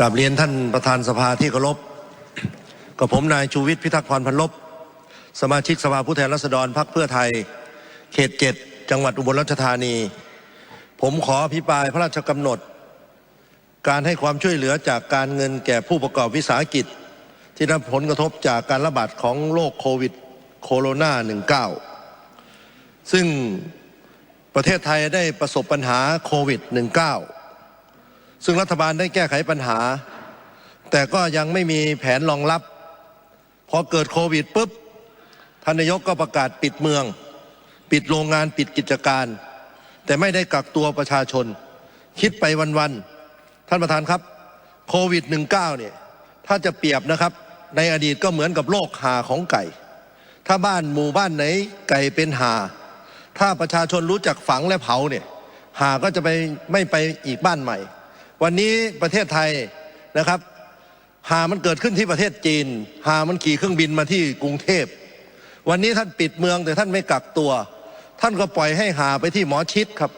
กับเรียนท่านประธานสภาที่เคารพกับผมนายชูวิทย์พิทักษ์พรพันลบ สมาชิกสภาผู้แทนราษฎรพรรคเพื่อไทย เขตเจ็ดจังหวัดอุบลราชธานี ผมขออภิปรายพระราชกำหนด การให้ความช่วยเหลือจากการเงินแก่ผู้ประกอบวิสาหกิจ ที่ได้รับผลกระทบจากการระบาดของโรคโควิดโคโรนา19 ซึ่งประเทศไทยได้ประสบปัญหาโควิด 19 ซึ่งรัฐบาลได้แก้ไขปัญหา แต่ก็ยังไม่มีแผนรองรับ พอเกิดโควิดปุ๊บท่านนายกก็ประกาศปิดเมือง ปิดโรงงานปิดกิจการ แต่ไม่ได้กักตัวประชาชน คิดไปวันๆท่านประธานครับโควิด 19 เนี่ยถ้าจะเปรียบนะครับ ในอดีตก็เหมือนกับโรคหาของไก่ ถ้าบ้านหมู่บ้านไหนไก่เป็นหา ถ้าประชาชนรู้จักฝังและเผาเนี่ยหาก็จะไปไม่ไปอีกบ้านใหม่ วันนี้ประเทศไทยนะครับหามันเกิดขึ้นที่ประเทศจีน หามันขี่เครื่องบินมาที่กรุงเทพ วันนี้ท่านปิดเมืองแต่ท่านไม่กักตัว ท่านก็ปล่อยให้หาไปที่หมอชิดครับ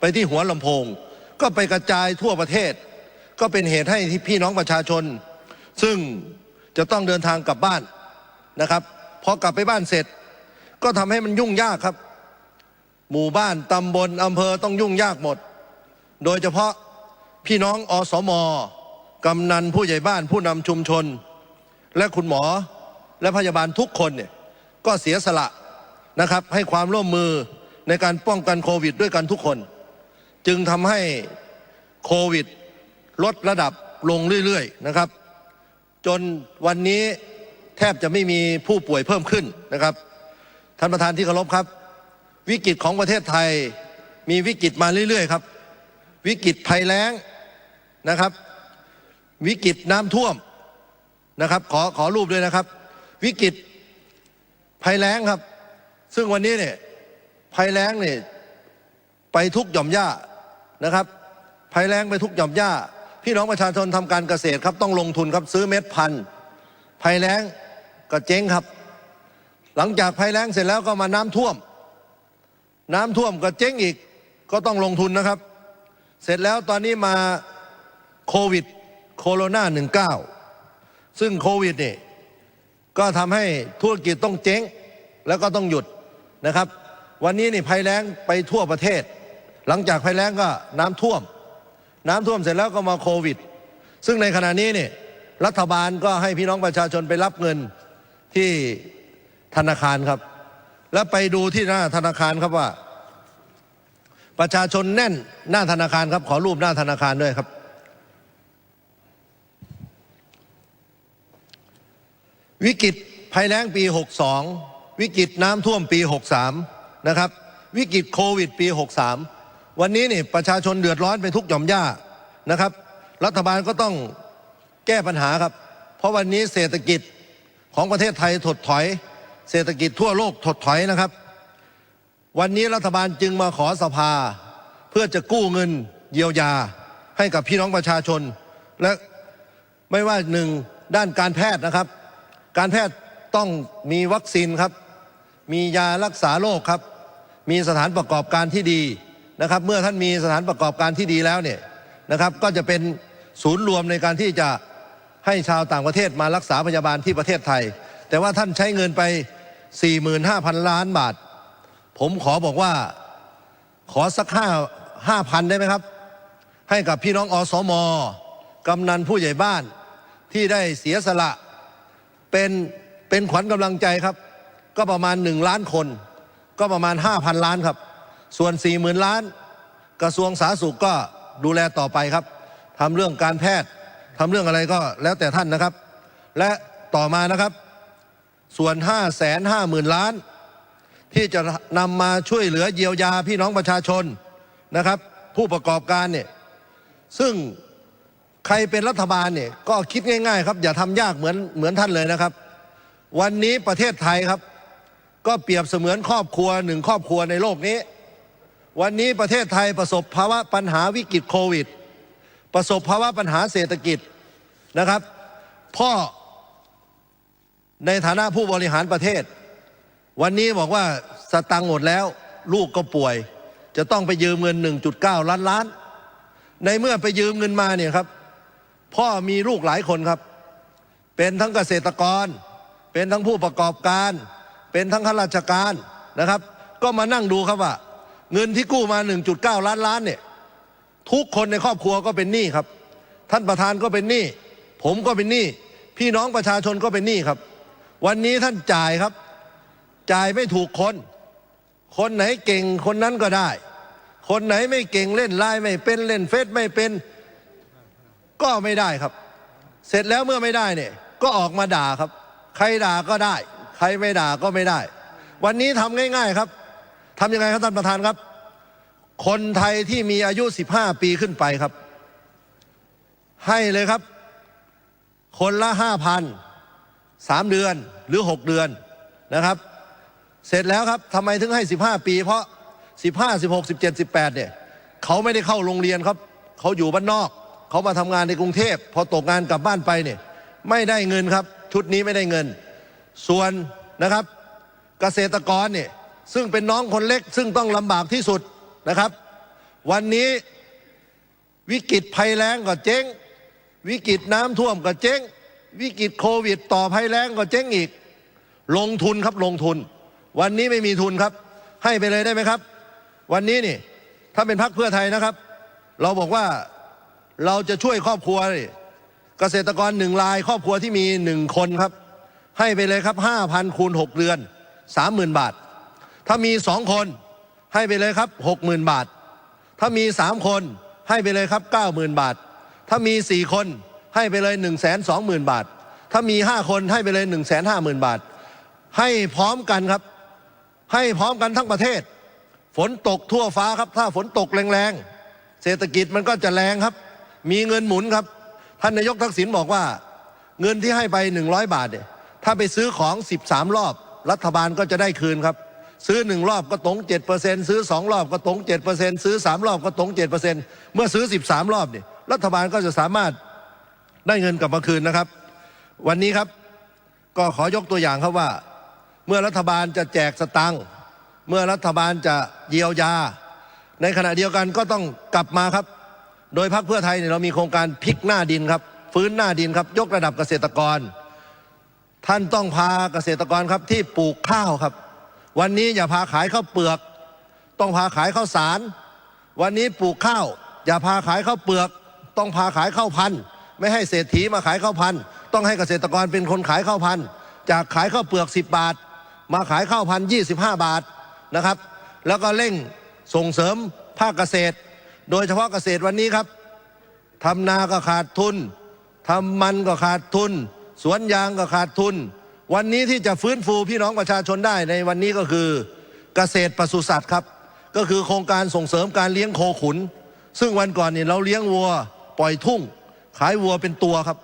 ไปที่หัวลำโพง ก็ไปกระจายทั่วประเทศ ก็เป็นเหตุให้ที่พี่น้องประชาชน ซึ่งจะต้องเดินทางกลับบ้านนะครับพอกลับไปบ้านเสร็จ ก็ทำให้มันยุ่งยากครับ หมู่บ้านตำบลอำเภอต้องยุ่งยากหมด โดยเฉพาะ พี่น้องอสมกำนันผู้ใหญ่บ้านผู้นำชุมชน และคุณหมอและพยาบาลทุกคนเนี่ยก็เสียสละนะครับให้ความร่วมมือในการป้องกันโควิดด้วยกันทุกคน จึงทำให้โควิดลดระดับลงเรื่อยๆนะครับ จนวันนี้แทบจะไม่มีผู้ป่วยเพิ่มขึ้นนะครับ ท่านประธานที่เคารพครับ วิกฤตของประเทศไทยมีวิกฤตมาเรื่อยๆครับ วิกฤตภัยแล้งนะครับ วิกฤตน้ำท่วมนะครับ ขอขอรูปด้วยนะครับ วิกฤตภัยแล้งครับ ซึ่งวันนี้เนี่ยภัยแล้งเนี่ยไปทุกหย่อมหญ้านะครับภัยแล้งไปทุกหย่อมหญ้า พี่น้องประชาชนทำการเกษตรครับต้องลงทุนครับซื้อเม็ดพันธุ์ภัยแล้งก็เจ๊งครับ หลังจากภัยแล้งเสร็จแล้วก็มาน้ำท่วม น้ำท่วมก็เจ๊งอีกก็ต้องลงทุนนะครับ เสร็จแล้วตอนนี้มาโควิดโคโรนา19ซึ่งโควิดนี่ก็ทำให้ธุรกิจต้องเจ๊งแล้วก็ต้องหยุดนะครับ วันนี้นี่ภัยแล้งไปทั่วประเทศ หลังจากภัยแล้งก็น้ำท่วม น้ำท่วมเสร็จแล้วก็มาโควิด ซึ่งในขณะนี้เนี่ยรัฐบาลก็ให้พี่น้องประชาชนไปรับเงินที่ธนาคารครับ แล้วไปดูที่หน้าธนาคารครับว่า ประชาชนแน่นหน้าธนาคารครับ ขอรูปหน้าธนาคารด้วยครับ วิกฤตภัยแล้งปี 62 วิกฤตน้ำท่วมปี 63 นะครับ วิกฤตโควิดปี 63 วันนี้นี่ประชาชนเดือดร้อนไปทุกหย่อมหญ้านะครับ รัฐบาลก็ต้องแก้ปัญหาครับ เพราะวันนี้เศรษฐกิจของประเทศไทยถดถอย เศรษฐกิจทั่วโลกถดถอยนะครับ วันนี้รัฐบาลจึงมาขอสภา เพื่อจะกู้เงินเยียวยาให้กับพี่น้องประชาชน และไม่ว่าหนึ่งด้านการแพทย์นะครับ การแพทย์ต้องมีวัคซีนครับ มียารักษาโรคครับ มีสถานประกอบการที่ดีนะครับ เมื่อท่านมีสถานประกอบการที่ดีแล้วเนี่ยนะครับ ก็จะเป็นศูนย์รวมในการที่จะให้ชาวต่างประเทศมารักษาพยาบาลที่ประเทศไทย แต่ว่าท่านใช้เงินไป 45,000 ล้านบาท ผมขอบอกว่าขอสักห้าห้าพันได้ไหมครับ ให้กับพี่น้องอสมกำนันผู้ใหญ่บ้านที่ได้เสียสละเป็นเป็นขวัญกำลังใจครับ ก็ประมาณหนึ่งล้านคน ก็ประมาณห้าพันล้านครับ ส่วนสี่หมื่นล้าน กระทรวงสาธารณสุขก็ดูแลต่อไปครับทำเรื่องการแพทย์ทำเรื่องอะไรก็แล้วแต่ท่านนะครับ และต่อมานะครับ ส่วนห้าแสนห้าหมื่นล้าน ที่จะนำมาช่วยเหลือเยียวยาพี่น้องประชาชนนะครับ ผู้ประกอบการเนี่ยซึ่งใครเป็นรัฐบาลเนี่ยก็คิดง่ายๆ ครับ อย่าทำยากเหมือนเหมือนท่านเลยนะครับ วันนี้ประเทศไทยครับ ก็เปรียบเสมือนครอบครัวหนึ่งครอบครัวในโลกนี้ วันนี้ประเทศไทยประสบภาวะปัญหาวิกฤตโควิด ประสบภาวะปัญหาเศรษฐกิจนะครับ พ่อในฐานะผู้บริหารประเทศ วันนี้บอกว่าสตังค์หมดแล้ว ลูกก็ป่วย จะต้องไปยืมเงิน 1.9 ล้านล้าน ในเมื่อไปยืมเงินมาเนี่ยครับ พ่อมีลูกหลายคนครับ เป็นทั้งเกษตรกร เป็นทั้งผู้ประกอบการ เป็นทั้งข้าราชการนะครับ ก็มานั่งดูครับว่า เงินที่กู้มา 1.9 ล้านล้านเนี่ยทุกคนในครอบครัวก็เป็นหนี้ครับ ท่านประธานก็เป็นหนี้ผมก็เป็นหนี้พี่น้องประชาชนก็เป็นหนี้ครับ วันนี้ท่านจ่ายครับ จ่ายไม่ถูกคน คนไหนเก่งคนนั้นก็ได้ คนไหนไม่เก่งเล่นไลน์ไม่เป็นเล่นเฟซไม่เป็น ก็ไม่ได้ครับ เสร็จแล้วเมื่อไม่ได้เนี่ย ก็ออกมาด่าครับ ใครด่าก็ได้ ใครไม่ด่าก็ไม่ได้ วันนี้ทำง่าย ๆครับทำยังไงครับท่านประธานครับ คนไทยที่มีอายุ 15 ปีขึ้นไปครับ ให้เลยครับ คนละห้าพันสามเดือนหรือหกเดือนนะครับ เสร็จแล้วครับทำไมถึงให้ 15 ปี เพราะ 15 16 17 18เนี่ยเขาไม่ได้เข้าโรงเรียนครับเขาอยู่บ้านนอก เขามาทำงานในกรุงเทพพอตกงานกลับบ้านไปเนี่ยไม่ได้เงินครับ ชุดนี้ไม่ได้เงิน ส่วนนะครับเกษตรกรเนี่ยซึ่งเป็นน้องคนเล็ก ซึ่งต้องลำบากที่สุดนะครับ วันนี้วิกฤตภัยแล้งก็เจ๊ง วิกฤตน้ำท่วมก็เจ๊ง วิกฤตโควิด ต่อภัยแล้งก็เจ๊งอีก ลงทุนครับลงทุน วันนี้ไม่มีทุนครับ ให้ไปเลยได้ไหมครับ วันนี้นี่ถ้าเป็นพักเพื่อไทยนะครับ เราบอกว่าเราจะช่วยครอบครัวเกษตรกรหนึ่งราย ครอบครัวที่มีหนึ่งคนครับ ให้ไปเลยครับห้าพันคูณหกเดือนสามหมื่นบาท ถ้ามีสองคนให้ไปเลยครับหกหมื่นบาท ถ้ามีสามคนให้ไปเลยครับเก้าหมื่นบาท ถ้ามีสี่คนให้ไปเลยหนึ่งแสนสองหมื่นบาท ถ้ามีห้าคนให้ไปเลยหนึ่งแสนห้าหมื่นบาท ให้พร้อมกันครับ ให้พร้อมกันทั้งประเทศ ฝนตกทั่วฟ้าครับ ถ้าฝนตกแรงๆ เศรษฐกิจมันก็จะแรงครับ มีเงินหมุนครับ ท่านนายกทักษิณบอกว่า เงินที่ให้ไปหนึ่งร้อยบาทเนี่ยถ้าไปซื้อของสิบสามรอบ รัฐบาลก็จะได้คืนครับ ซื้อหนึ่งรอบก็ตรงเจ็ดเปอร์เซ็นซื้อสองรอบก็ตรงเจ็ดเปอร์เซ็นซื้อสามรอบก็ตรงเจ็ดเปอร์เซ็นเมื่อซื้อสิบสามรอบเนี่ยรัฐบาลก็จะสามารถได้เงินกลับมาคืนนะครับ วันนี้ครับก็ขอยกตัวอย่างครับว่า เมื่อรัฐบาลจะแจกสตังค์เมื่อรัฐบาลจะเยียวยา ในขณะเดียวกันก็ต้องกลับมาครับ โดยพรรคเพื่อไทยเนี่ยเรามีโครงการพลิกหน้าดินครับ ฟื้นหน้าดินครับ ยกระดับเกษตรกร ท่านต้องพาเกษตรกรครับที่ปลูกข้าวครับ วันนี้อย่าพาขายข้าวเปลือก ต้องพาขายข้าวสาร วันนี้ปลูกข้าว อย่าพาขายข้าวเปลือก ต้องพาขายข้าวพันธุ์ไม่ให้เศรษฐีมาขายข้าวพันธุ์ต้องให้เกษตรกรเป็นคนขายข้าวพันธุ์จากขายข้าวเปลือก 10 บาท มาขายข้าวพันยี่สิบห้าบาทนะครับ แล้วก็เร่งส่งเสริมภาคเกษตร โดยเฉพาะเกษตรวันนี้ครับทำนาก็ขาดทุนทำมันก็ขาดทุน สวนยางก็ขาดทุน วันนี้ที่จะฟื้นฟูพี่น้องประชาชนได้ในวันนี้ก็คือเกษตรปศุสัตว์ครับ ก็คือโครงการส่งเสริมการเลี้ยงโคขุน ซึ่งวันก่อนเนี่ยเราเลี้ยงวัวปล่อยทุ่ง ขายวัวเป็นตัวครับ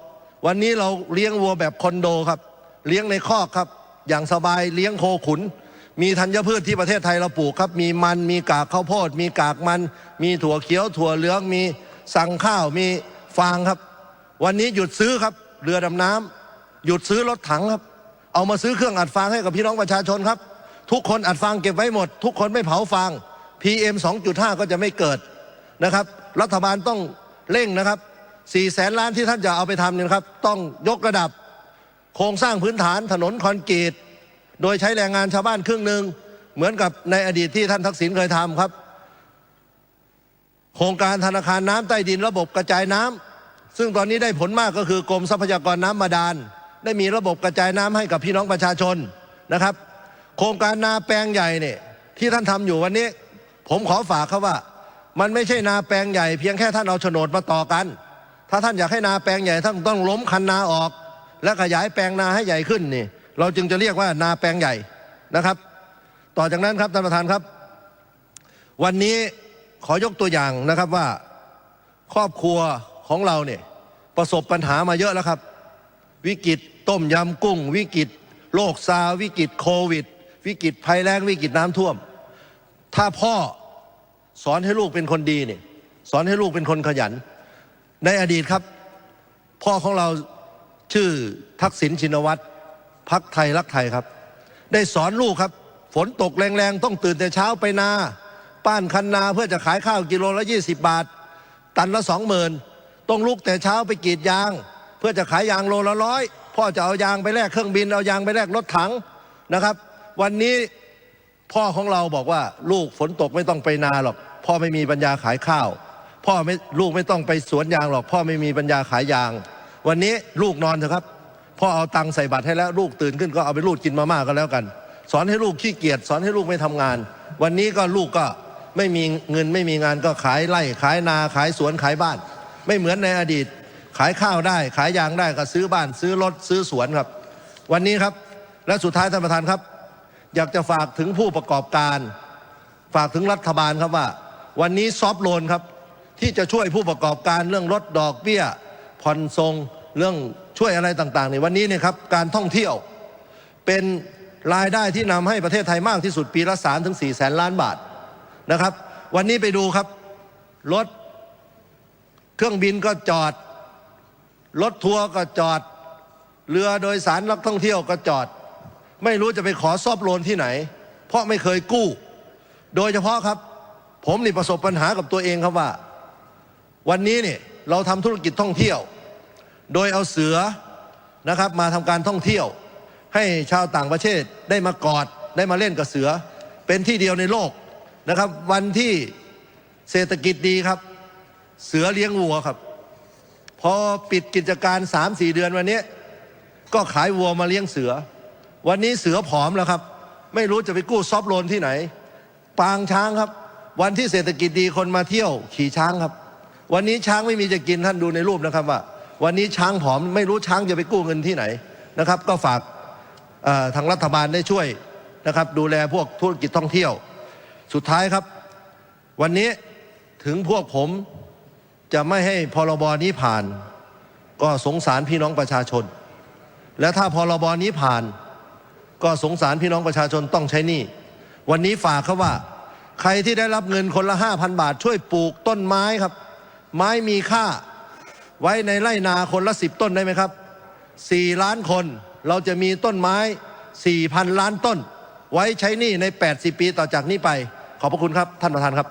วันนี้เราเลี้ยงวัวแบบคอนโดครับ เลี้ยงในคอกครับ อย่างสบายเลี้ยงโคขุน มีธัญพืชที่ประเทศไทยเราปลูกครับ มีมันมีกากข้าวโพด มีกากมัน มีถั่วเขียวถั่วเหลืองมีสั่งข้าวมีฟางครับ วันนี้หยุดซื้อครับ เรือดำน้ำหยุดซื้อรถถังครับ เอามาซื้อเครื่องอัดฟางให้กับพี่น้องประชาชนครับ ทุกคนอัดฟางเก็บไว้หมด ทุกคนไม่เผาฟาง PM 2.5 ก็จะไม่เกิดนะครับ รัฐบาลต้องเร่งนะครับ4แสนล้านที่ท่านจะเอาไปทำเนี่ยครับ ต้องยกระดับ โครงสร้างพื้นฐานถนนคอนกรีต โดยใช้แรงงานชาวบ้านครึ่งหนึ่งเหมือนกับในอดีตที่ท่านทักษิณเคยทำครับ โครงการธนาคารน้ำใต้ดินระบบกระจายน้ำซึ่งตอนนี้ได้ผลมากก็คือกรมทรัพยากรน้ำบาดาลได้มีระบบกระจายน้ำให้กับพี่น้องประชาชนนะครับ โครงการนาแปลงใหญ่เนี่ยที่ท่านทำอยู่วันนี้ ผมขอฝากครับว่า มันไม่ใช่นาแปลงใหญ่ เพียงแค่ท่านเอาโฉนดมาต่อกัน ถ้าท่านอยากให้นาแปลงใหญ่ท่านต้องล้มคันนาออก และขยายแปลงนาให้ใหญ่ขึ้นนี่ เราจึงจะเรียกว่านาแปลงใหญ่นะครับ ต่อจากนั้นครับท่านประธานครับ วันนี้ขอยกตัวอย่างนะครับว่าครอบครัวของเราเนี่ยประสบปัญหามาเยอะแล้วครับ วิกฤตต้มยำกุ้ง วิกฤตโรคซาวิกฤตโควิด วิกฤตภัยแล้งวิกฤตน้ำท่วม ถ้าพ่อสอนให้ลูกเป็นคนดีเนี่ยสอนให้ลูกเป็นคนขยัน ในอดีตครับ พ่อของเรา ชื่อทักษิณชินวัตรพักไทยรักไทยครับ ได้สอนลูกครับ ฝนตกแรงๆ ต้องตื่นแต่เช้าไปนา ป้านคันนาเพื่อจะขายข้าวกิโลละ20 บาท ตันละสองหมื่นต้องลุกแต่เช้าไปกรีดยาง เพื่อจะขายยางโลละร้อยพ่อจะเอายางไปแลกเครื่องบินเอายางไปแลกรถถังนะครับ วันนี้พ่อของเราบอกว่าลูกฝนตกไม่ต้องไปนาหรอก พ่อไม่มีปัญญาขายข้าว พ่อไม่ลูกไม่ต้องไปสวนยางหรอก พ่อไม่มีปัญญาขายยาง วันนี้ลูกนอนเถอะครับพ่อเอาตังค์ใส่บัตรให้แล้วลูกตื่นขึ้นก็เอาไปรูดกินมาม่ากันแล้วกัน สอนให้ลูกขี้เกียจสอนให้ลูกไม่ทำงาน วันนี้ก็ลูกก็ไม่มีเงินไม่มีงานก็ขายไร่ ขายนาขายสวนขายบ้าน ไม่เหมือนในอดีต ขายข้าวได้ ขายยางได้ก็ซื้อบ้าน ซื้อรถซื้อสวนครับ วันนี้ครับและสุดท้ายท่านประธานครับ อยากจะฝากถึงผู้ประกอบการ ฝากถึงรัฐบาลครับว่า วันนี้ซอฟโลนครับที่จะช่วยผู้ประกอบการเรื่องลดดอกเบี้ยผ่อนทรง เรื่องช่วยอะไรต่างๆในวันนี้เนี่ยครับการท่องเที่ยวเป็นรายได้ที่นำให้ประเทศไทยมากที่สุดปีละสามถึงสี่แสนล้านบาทนะครับ วันนี้ไปดูครับรถเครื่องบินก็จอด รถทัวร์ก็จอด เรือโดยสารนักท่องเที่ยวก็จอด ไม่รู้จะไปขอซอบโลนที่ไหน เพราะไม่เคยกู้ โดยเฉพาะครับ ผมนี่ประสบปัญหากับตัวเองครับว่า วันนี้เนี่ยเราทำธุรกิจท่องเที่ยว โดยเอาเสือนะครับมาทำการท่องเที่ยว ให้ชาวต่างประเทศได้มากอดได้มาเล่นกับเสือ เป็นที่เดียวในโลกนะครับ วันที่เศรษฐกิจดีครับ เสือเลี้ยงวัวครับ พอปิดกิจการสามสี่เดือนวันนี้ ก็ขายวัวมาเลี้ยงเสือ วันนี้เสือผอมแล้วครับ ไม่รู้จะไปกู้ซอฟโลนที่ไหน ปางช้างครับ วันที่เศรษฐกิจดีคนมาเที่ยว ขี่ช้างครับ วันนี้ช้างไม่มีจะกินท่านดูในรูปนะครับว่า วันนี้ช้างผอมไม่รู้ช้างจะไปกู้เงินที่ไหนนะครับ ก็ฝากทางรัฐบาลได้ช่วยนะครับ ดูแลพวกธุรกิจท่องเที่ยว สุดท้ายครับ วันนี้ถึงพวกผมจะไม่ให้พรบนี้ผ่าน ก็สงสารพี่น้องประชาชน และถ้าพรบนี้ผ่าน ก็สงสารพี่น้องประชาชนต้องใช้หนี้วันนี้ฝากเขาว่า ใครที่ได้รับเงินคนละห้าพันบาท ช่วยปลูกต้นไม้ครับ ไม้มีค่า ไว้ในไร่นาคนละสิบต้นได้ไหมครับสี่ล้านคนเราจะมีต้นไม้สี่พันล้านต้น ไว้ใช้หนี้ใน 80 ปีต่อจากนี้ไป ขอบพระคุณครับท่านประธานครับ